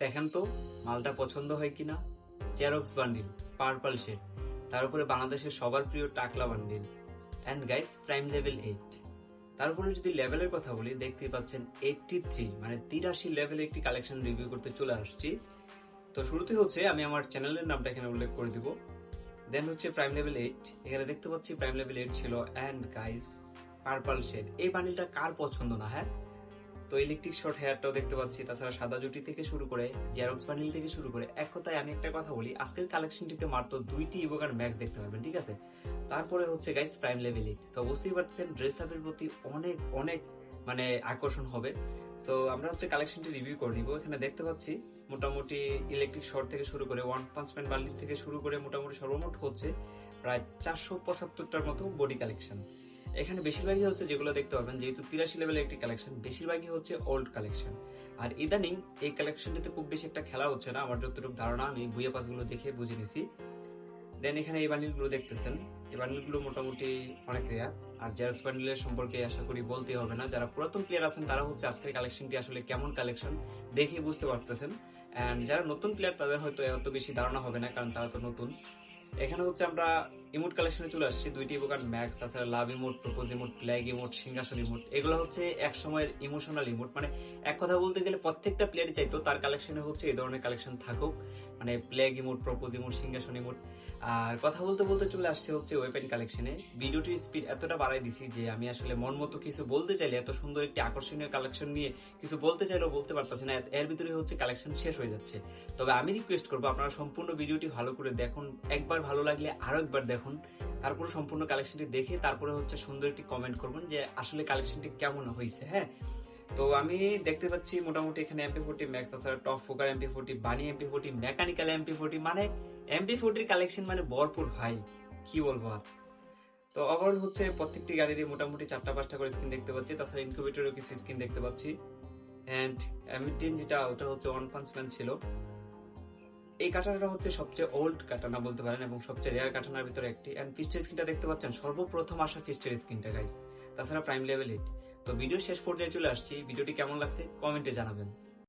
দেখেন তো মালটা পছন্দ হয় কিনা? জেরক্স বান্ডিল পার্পল শেড তার উপরে বাংলাদেশের সবার প্রিয় টাকলা bundle and guys prime level eight তারপরে যদি লেভেলের কথা বলি দেখতে পাচ্ছেন এইটটি থ্রি মানে তিরাশি লেভেলে একটি কালেকশন রিভিউ করতে চলে আসছি। তো শুরুতে হচ্ছে, আমি আমার চ্যানেলের নামটা এখানে উল্লেখ করে দিব। দেন হচ্ছে প্রাইম লেভেল এইট এখানে দেখতে পাচ্ছি প্রাইম লেভেল এইট ছিল অ্যান্ড গাইস পার্পল শেড এই বান্ডিলটা কার পছন্দ না হ্যাঁ? তো ইলেকট্রিক শর্ট হেয়ারটাও দেখতে পাচ্ছি, তাছাড়া সাদা জুটি থেকে শুরু করে জেরক্স বান্ডিল থেকে শুরু করে, এক কথায় আমি একটা কথা বলি, আজকের কালেকশনটিতে মাত্র দুইটি ইভোকার ম্যাক্স দেখতে পাবেন ঠিক আছে? তারপরে হচ্ছে গাইস প্রাইম লেভেল সো বুঝতেই পারছেন ড্রেস আপের প্রতি অনেক অনেক মানে আকর্ষণ হবে। তো আমরা হচ্ছে কালেকশনটি রিভিউ করে নিব। এখানে দেখতে পাচ্ছি, মোটামুটি ইলেকট্রিক শর্ট থেকে শুরু করে ওয়ান পাঁচ প্যান্ট বান্ডিল থেকে শুরু করে মোটামুটি সর্বমোট হচ্ছে প্রায় চারশো পঁচাত্তরটার মতো বডি কালেকশন এখানে বেশিরভাগই হচ্ছে যেগুলো দেখতে পাবেন, যেহেতু তিরাশি লেভেলের একটি কালেকশন বেশিরভাগই হচ্ছে ওল্ড কালেকশন আর ইদানিং এই কালেকশনটিতে খুব বেশি একটা খেলা হচ্ছে না, আমার যতটুকু ধারণা, আমি বুয়ে পাসগুলো দেখে বুঝে নিছি। দেন এখানে এই বান্ডিলগুলো দেখতেছেন। এই বান্ডিলগুলো মোটামুটি অনেক রেয়ার আর জেরক্স বান্ডিলের সম্পর্কে আশা করি বলতে হবে না। যারা পুরাতন প্লেয়ার আছেন, তারা হচ্ছে আজকের কালেকশনটি আসলে কেমন কালেকশন দেখে বুঝতে পারতেছেন। এন্ড যারা নতুন প্লেয়ার তাদের হয়তো এত বেশি ধারণা হবে না, কারণ তারা তো নতুন। এখানে হচ্ছে আমরা ইমোট কালেকশনে চলে আসছি। দুইটি প্রকার ম্যাক্স তাছাড়া love emote propose emote plague emote সিংহাসন ইমোট এগুলো হচ্ছে এক সময়ের ইমোশনাল ইমোট মানে এক কথা বলতে গেলে প্রত্যেকটা প্লেয়ারই চাইতো তার কালেকশনে হচ্ছে এই ধরনের কালেকশন থাকুক। মানে প্লেগ ইমোট প্রপোজ ইমোট সিংহাসন ইমোট আর কথা বলতে বলতে চলে আসছে হচ্ছে ওয়েপেন কালেকশনে ভিডিওটির স্পিড এতটা বাড়াই দিছি যে আমি আসলে মন মতো কিছু বলতে চাইলে, এত সুন্দর একটি আকর্ষণীয় কালেকশন নিয়ে কিছু বলতে চাইলেও বলতে পারতেছি না। এর ভিতরে হচ্ছে কালেকশন শেষ হয়ে যাচ্ছে। তবে আমি রিকোয়েস্ট করব আপনারা সম্পূর্ণ ভিডিওটি ভালো করে দেখুন। একবার ভালো লাগলে আরও একবার দেখুন। তারপরে সম্পূর্ণ কালেকশনটি দেখে তারপরে হচ্ছে সুন্দর একটি কমেন্ট করবেন যে আসলে কালেকশনটি কেমন হয়েছে হ্যাঁ? তো আমি দেখতে পাচ্ছি মোটামুটি এখানে এমপি ফোর্টি ম্যাক্স তাছাড়া top ফোকার MP forty bunny MP forty mechanical MP forty মানে এমপি ফোর্টির কালেকশন মানে ভরপুর ভাই, কি বলব আর? তো ওভারঅল হচ্ছে প্রত্যেকটি গাড়িরই মোটামুটি চারটা পাঁচটা করে স্ক্রিন দেখতে পাচ্ছি, তাছাড়া ইনকিউবেটরেও কিছু স্ক্রিন দেখতে পাচ্ছি। অ্যান্ড এমিটিন যেটা, ওটা হচ্ছে ওয়ান পাঞ্চ ম্যান ছিল। এই কাটানাটা হচ্ছে সবচেয়ে ওল্ড কাটানা বলতে পারেন এবং সবচেয়ে রেয়ার কাটানার ভিতরে একটি। এন্ড ফিস্টের স্ক্রিনটা দেখতে পাচ্ছেন, সর্বপ্রথম আসা ফিস্টের স্ক্রিনটা গাইস তাছাড়া প্রাইম লেভেল এইট তো ভিডিও শেষ পর্যায়ে চলে আসছি। ভিডিওটি কেমন লাগছে? কমেন্টে জানাবেন।